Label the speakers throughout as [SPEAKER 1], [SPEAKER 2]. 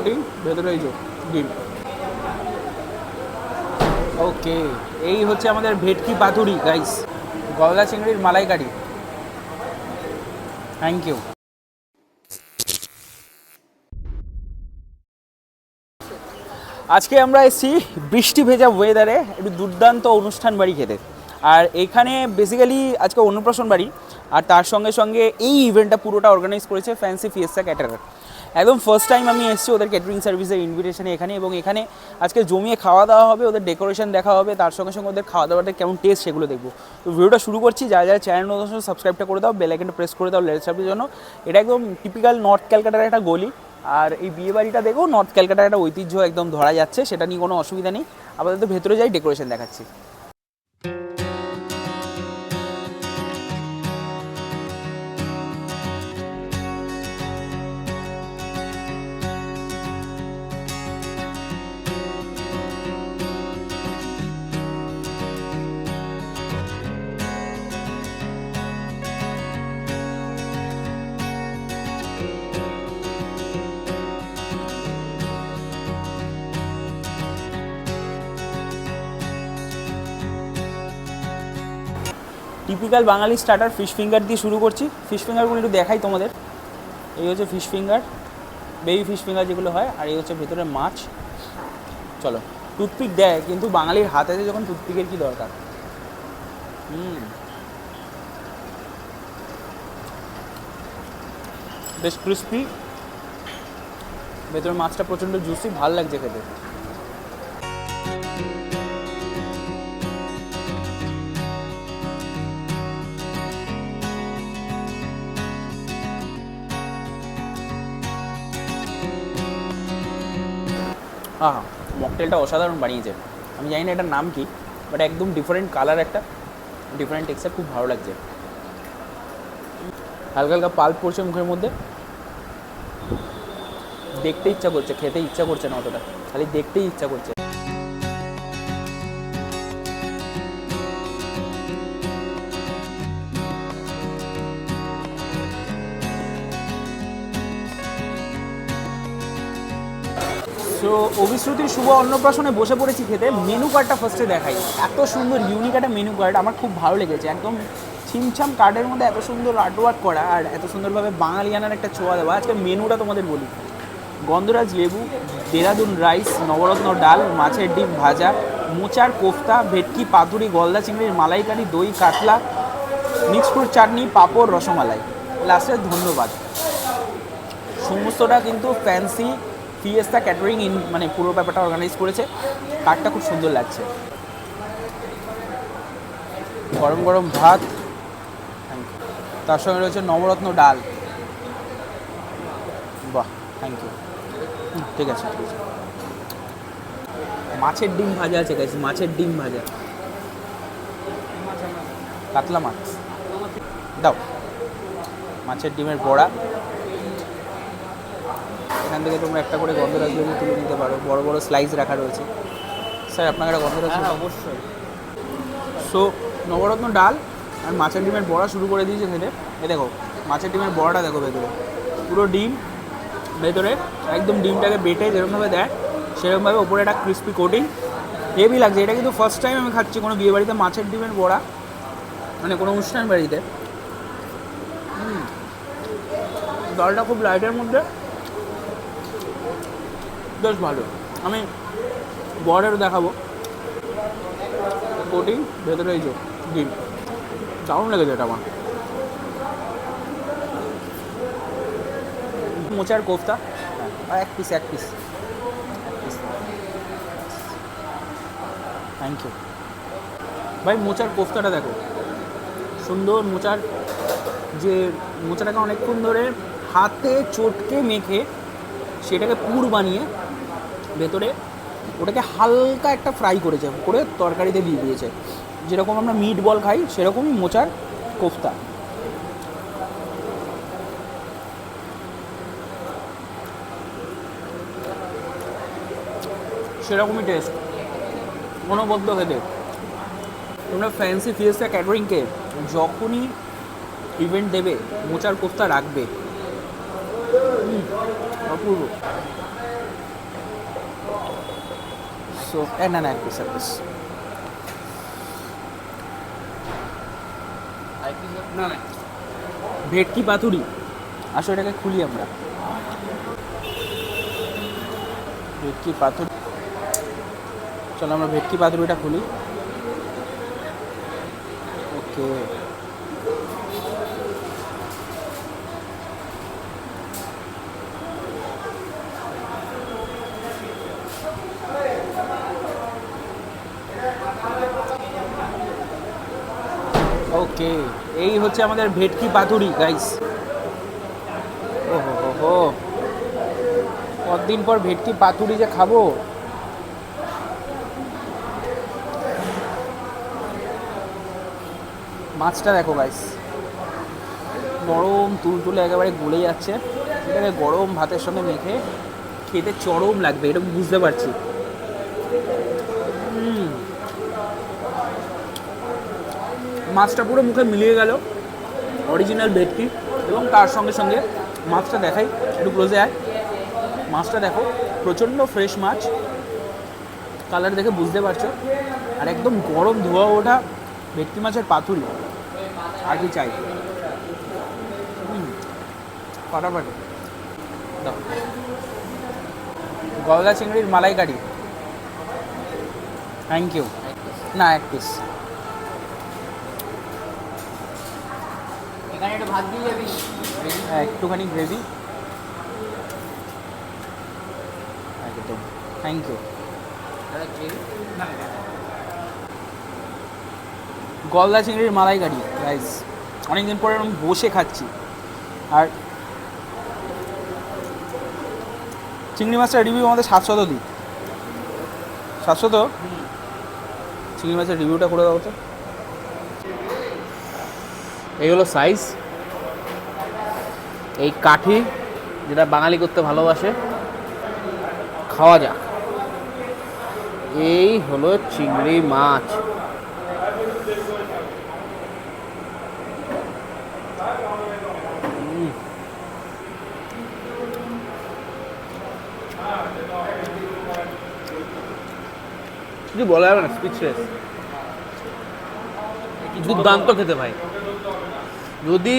[SPEAKER 1] Coating ভেতরে এই ডিম। ওকে, এই হচ্ছে আমাদের ভেটকি পাতুরি গাইস গলদা চিংড়ির মালাইকারি। থ্যাংক ইউ আজকে আমরা এসেছি বৃষ্টি ভেজা ওয়েদারে একটু দুর্দান্ত অনুষ্ঠান বাড়ি খেতে। আর এখানে বেসিক্যালি আজকে অন্নপ্রাশন বাড়ি, আর তার সঙ্গে সঙ্গে এই ইভেন্টটা পুরোটা অর্গানাইজ করেছে ফ্যান্সি ফিয়েস্তা ক্যাটারার একদম ফার্স্ট টাইম আমি এসেছি ওদের ক্যাটারিং সার্ভিসের ইনভিটেশনে এখানে এবং এখানে আজকে জমিয়ে খাওয়া দাওয়া হবে, ওদের ডেকোরেশন দেখা হবে, তার সঙ্গে সঙ্গে ওদের খাওয়া দাওয়াটা কেমন টেস্ট সেগুলো দেখব। তো ভিডিওটা শুরু করছি, যারা যারা চ্যানেল নতুন সাবস্ক্রাইবটা করে দাও বেল আইকনটা প্রেস করে দাও লেটেস্ট আপডেটের জন্য। এটা একদম টিপিক্যাল নর্থ ক্যালকাটার একটা গলি। আর এই বিয়ে বাড়িটা দেখো নর্থ ক্যালকাটার একটা ঐতিহ্য একদম ধরা যাচ্ছে, সেটা নিয়ে কোনো অসুবিধা নেই। আপাতত ভেতরে যাই ডেকোরেশন দেখাচ্ছি। Typical Bengali starter fish finger দিয়ে শুরু করছি। ফিশ ফিঙ্গারগুলো একটু দেখাই তোমাদের। এই হচ্ছে fish finger baby fish finger যেগুলো হয়, আর এই হচ্ছে ভেতরে মাছ। চলো টুথপিক দেয়, কিন্তু বাঙালির হাতে যখন টুথপিকের কি দরকার? হুম। বেশ ক্রিস্পি ভেতরে মাছটা প্রচণ্ড জুসি ভালো লাগছে খেতে। হ্যাঁ হ্যাঁ। মকটেলটা অসাধারণ বানিয়েছে। আমি জানি না এটার নাম কি বাট একদম ডিফারেন্ট কালার একটা ডিফারেন্ট টেক্সচার খুব ভালো লাগছে। হালকা হালকা পাল্প পড়ছে মুখের মধ্যে। দেখতে ইচ্ছা করছে, খেতে ইচ্ছা করছে না অতটা। খালি দেখতেই ইচ্ছা করছে। সো অভিশ্রুতির শুভ অন্নপ্রাশনে বসে পড়েছি খেতে। মেনু কার্ডটা ফার্স্টে দেখাই। এত সুন্দর ইউনিক একটা মেনু কার্ড আমার খুব ভালো লেগেছে। একদম ছিমছাম কার্ডের মধ্যে এত সুন্দর আর্টওয়ার্ক করা আর এত সুন্দরভাবে বাঙালিয়ানার একটা ছোঁয়া দেওয়া। আজকে মেনুটা তোমাদের বলি। গন্ধরাজ লেবু, দেরাদুন রাইস, নবরত্ন ডাল, মাছের ডিম ভাজা, মোচার কোফতা, ভেটকি, পাতুরি, গলদা চিংড়ির মালাইকারি, দই, কাতলা মিক্স ফ্রুট চাটনি, পাঁপড়, রসমালাই। লাস্টে ধন্যবাদ। সমস্তটা কিন্তু ফ্যান্সি ফিয়েস্তা ক্যাটারিং ইন মানে পুরো ব্যাপারটা অর্গানাইজ করেছে। কার্ডটা খুব সুন্দর লাগছে। গরম গরম ভাত। থ্যাংক ইউ তার সঙ্গে রয়েছে নবরত্ন ডাল। বাহ থ্যাংক ইউ ঠিক আছে ঠিক আছে। মাছের ডিম ভাজা আছে গাইস মাছের ডিম ভাজা। কাতলা মাছ। দাও। মাছের ডিমের বড়া। এখান থেকে তোমরা একটা করে গন্ধরাজ লেবু তুলে নিতে পারো। বড় বড় স্লাইস রাখা রয়েছে। স্যার আপনার একটা গন্ধরাজ লেবু অবশ্যই। সো নবরত্ন ডাল আর মাছের ডিমের বড়া শুরু করে দিয়েছে খেতে এ দেখো মাছের ডিমের বড়াটা দেখো ভেতরে। পুরো ডিম ভেতরে একদম ডিমটাকে বেটে যেরকমভাবে দেয় সেরকমভাবে ওপরে একটা ক্রিস্পি কোটিং হেভি লাগছে এটা কিন্তু ফার্স্ট টাইম আমি খাচ্ছি কোনো বিয়ে বাড়িতে মাছের ডিমের বড়া। মানে কোনো অনুষ্ঠান বাড়িতে। ডালটা খুব লাইটের মধ্যে। বেশ ভালো। আমি বড়েরও দেখাবো। কোটিং, ভেতরে এই ডিম। দারুণ লেগেছে এটা আমার। মোচার কোফতা। হ্যাঁ এক পিস এক পিস থ্যাংক ইউ ভাই, মোচার কোফতাটা দেখো। সুন্দর মোচার যে মোচাটাকে অনেকক্ষণ ধরে হাতে চটকে মেখে সেটাকে পুর বানিয়ে ভেতরে ওটাকে হালকা একটা ফ্রাই করেছে, করে তরকারিতে দিয়ে দিয়েছে। যেরকম আমরা মিট বল খাই, সেরকমই মোচার কোফতা। সেরকমই টেস্ট অনবদ্য খেতে। তোমরা ফ্যান্সি ফিয়েস্তা ক্যাটারিংকে যখনই ইভেন্ট দেবে, মোচার কোফতা রাখবে। অপূর্ব। এক পিস এক পিস
[SPEAKER 2] না না।
[SPEAKER 1] ভেটকি পাতুরি? আসো এটাকে খুলি আমরা। ভেটকি পাতুরি? চলো আমরা ভেটকি পাতুরিটা খুলি। ওকে। ওকে, এই হচ্ছে আমাদের ভেটকি পাতুরি গাইস ও হো হো হো কতদিন পর ভেটকি পাতুরি যে খাব? মাছটা দেখো গাইস নরম তুলতুলে একেবারে গলে যাচ্ছে। এটাকে গরম ভাতের সঙ্গে মেখে খেতে চরম লাগবে, এটা বুঝতে পারছি। মাছটা পুরো মুখে মিলিয়ে গেল অরিজিনাল ভেটকি এবং তার সঙ্গে সঙ্গে মাছটা দেখাই, একটু ক্লোজে আয়। মাছটা দেখো, প্রচণ্ড ফ্রেশ মাছ। কালার দেখে বুঝতে পারছ। আর একদম গরম ধোয়া ওঠা ভেটকি মাছের পাতুরি। আর কি চাই? ফাটাফাটি। গলদা চিংড়ির মালাইকারি। থ্যাংক ইউ না, এক পিস
[SPEAKER 2] এখানে একটু ভাত দিয়ে যাবি
[SPEAKER 1] হ্যাঁ, একটুখানি গ্রেভি। একদম। থ্যাংক ইউ গলদা চিংড়ির মালাইকারি রাইস অনেকদিন পরে আমি বসে খাচ্ছি। আর চিংড়ি মাছের রিভিউ আমাদের সাতশত দিই। সাতশত? চিংড়ি মাছের রিভিউটা করে দাও তো।
[SPEAKER 2] এই হলো সাইজ এই কাঠি যেটা বাঙালি করতে ভালোবাসে। খাওয়া যাক। এই হলো চিংড়ি মাছ। কিছু বলা যাবে না স্পিচলেস দুর্দান্ত খেতে ভাই। যদি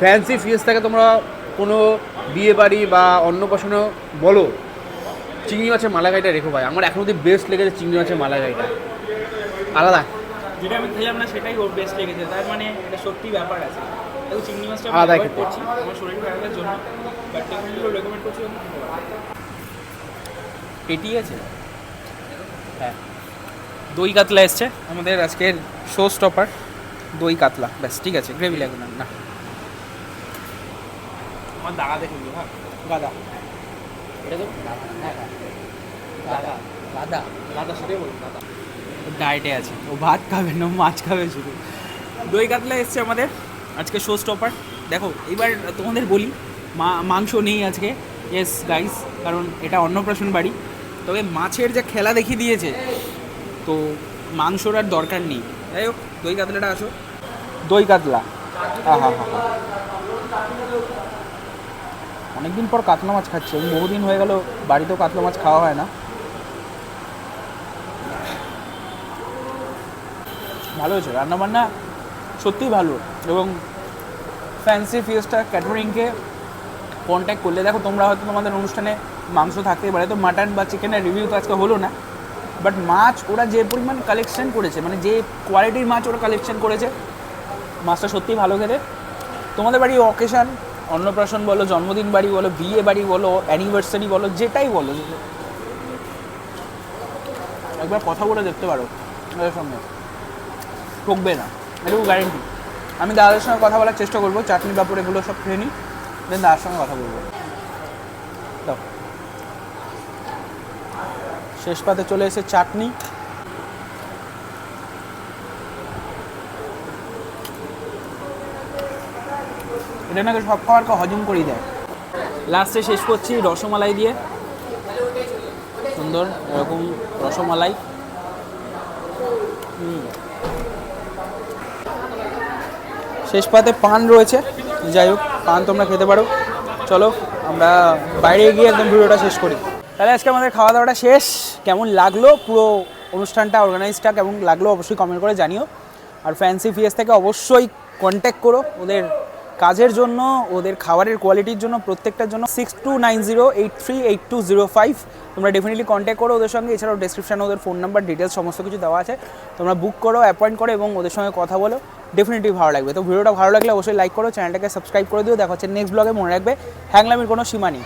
[SPEAKER 2] ফ্যান্সি ফিজ থাকে তোমরা কোনো বিয়ে বাড়ি বা অন্নপ্রাশনে বলো চিংড়ি মাছের মালাগাইটা রেখো ভাই। আমার এখন অব্দি বেস্ট লেগেছে চিংড়ি মাছের মালাগাইটা আলাদা।
[SPEAKER 1] যেটা আমি খেলাম না সেটাই ওর বেস্ট লেগেছে। তার মানে এটা সত্যি ব্যাপার আছে। চিংড়ি মাছটা
[SPEAKER 2] আলাদা খেতে।
[SPEAKER 1] করছি। আমার শরীর খারাপের জন্য। বাট রেকমেন্ড করছি পেটি আছে? হ্যাঁ। দই কাতলা এসছে। আমাদের আজকের শো স্টপার দই কাতলা ব্যাস ঠিক আছে গ্রেভি লাগবে না না।
[SPEAKER 2] আমার হ্যাঁ।
[SPEAKER 1] গাদা।
[SPEAKER 2] এটা তো? দাদা দাদা দাদা সেটাই বলুন দাদা
[SPEAKER 1] ডায়েটে আছে ও ভাত খাবে না মাছ খাবে শুধু। দই কাতলা এসছে আমাদের আজকে শো স্টপার দেখো এবার তোমাদের বলি মা মাংস নেই আজকে। ইয়েস গাইস কারণ এটা অন্নপ্রাশন বাড়ি। তবে মাছের যে খেলা দেখিয়ে দিয়েছে তো মাংসর আর দরকার নেই। যাই হোক, দই কাতলাটা আসো। দই কাতলা? হ্যাঁ হ্যাঁ হ্যাঁ অনেকদিন পর কাতলা মাছ খাচ্ছি। আমি বহুদিন হয়ে গেল, বাড়িতেও কাতলা মাছ খাওয়া হয় না। ভালো হয়েছে। রান্নাবান্না সত্যিই ভালো। এবং ফ্যান্সি ফিয়েস্টা ক্যাটারিংকে কন্ট্যাক্ট করলে, দেখো তোমরা হয়তো তোমাদের অনুষ্ঠানে মাংস থাকতেই পারে। তো মাটন বা চিকেনের রিভিউ তো আজকে হলো না। বাট মাছ ওরা যে পরিমাণ কালেকশন করেছে মানে যে কোয়ালিটির মাছ ওরা কালেকশন করেছে, মাছটা সত্যিই ভালো খেতে। তোমাদের বাড়ি অকেশান অন্নপ্রাশন বলো, জন্মদিন বাড়ি বলো, বিয়ে বাড়ি বলো অ্যানিভার্সারি বলো, যেটাই বলো। একবার কথা বলে দেখতে পারো ওদের সঙ্গে। ঠকবে না, এটুকু গ্যারেন্টি আমি দাদার সঙ্গে কথা বলার চেষ্টা করব, চাটনি বাপুর এগুলো সব খেয়ে নিই দেন দাদার সঙ্গে কথা বলব। শেষ পাতে চলে এসে চাটনি। এটা নাকি সব খাবারকে হজম করিয়ে দেয়। লাস্টে শেষ করছি রসমালাই দিয়ে। সুন্দর, এরকম রসমালাই। শেষ পাতে পান রয়েছে। যাই হোক, পান তোমরা খেতে পারো। চলো, আমরা বাইরে গিয়ে একদম ভিডিওটা শেষ করি। তাহলে আজকে আমাদের খাওয়া দাওয়াটা শেষ। কেমন লাগল? পুরো অনুষ্ঠানটা অর্গানাইজটা কেমন লাগল অবশ্যই কমেন্ট করে জানিও। আর ফ্যান্সি ফিএস থেকে অবশ্যই কন্ট্যাক্ট করো ওদের কাজের জন্য, ওদের খাবারের কোয়ালিটির জন্য, প্রত্যেকটার জন্য six two nine zero eight three eight two zero five তোমরা ডেফিনেটলি কন্ট্যাক্ট করো ওদের সঙ্গে, এছাড়াও ডেসক্রিপশানে ওদের ফোন নাম্বার ডিটেলস সমস্ত কিছু দেওয়া আছে। তোমরা বুক করো অ্যাপয়েন্ট করো এবং ওদের সঙ্গে কথা বলো। ডেফিনেটলি ভালো লাগবে। তো ভিডিওটা ভালো লাগলে অবশ্যই লাইক করো চ্যানেলটাকে সাবস্ক্রাইব করে দিও। দেখা হচ্ছে নেক্সট ব্লগে মনে রাখবে, হ্যাংলামির কোনো সীমা নেই।